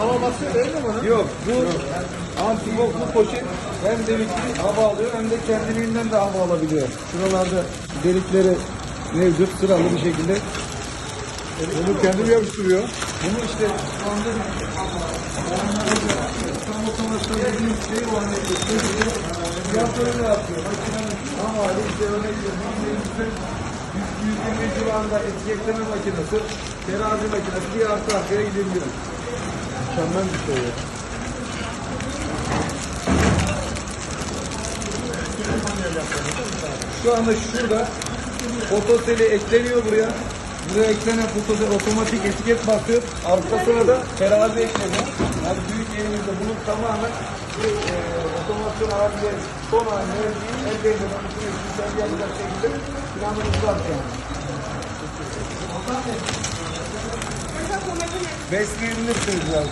bağlaması öyle mi bunun? Yok bu antimoklu poşet hem delikli hava alıyor hem de kendiliğinden de hava alabiliyor. Şuralarda delikleri mevcut sıralı bir şekilde. Bunu kendim yapıştırıyor. Bunu işte şu anda tam otomasyon dediğim şey fiyatları da atıyor. Makinenin tam hali işte örnek veriyorum. 120 civarında etiketleme makinesi, terazi makinesi bir arka arkaya gidebiliyor. Mükemmel bir şey. Şu anda şurada fotoseli ekleniyor buraya. Buraya eklenen fotosel otomatik etiket basıyor. Arkasına da terazi ekleniyor. Yani büyük elimizde bunun tamamen e, otomasyon haline son haline elde edilen işlemler yapacak şekilde planımız var. Besleyebilirsiniz biraz.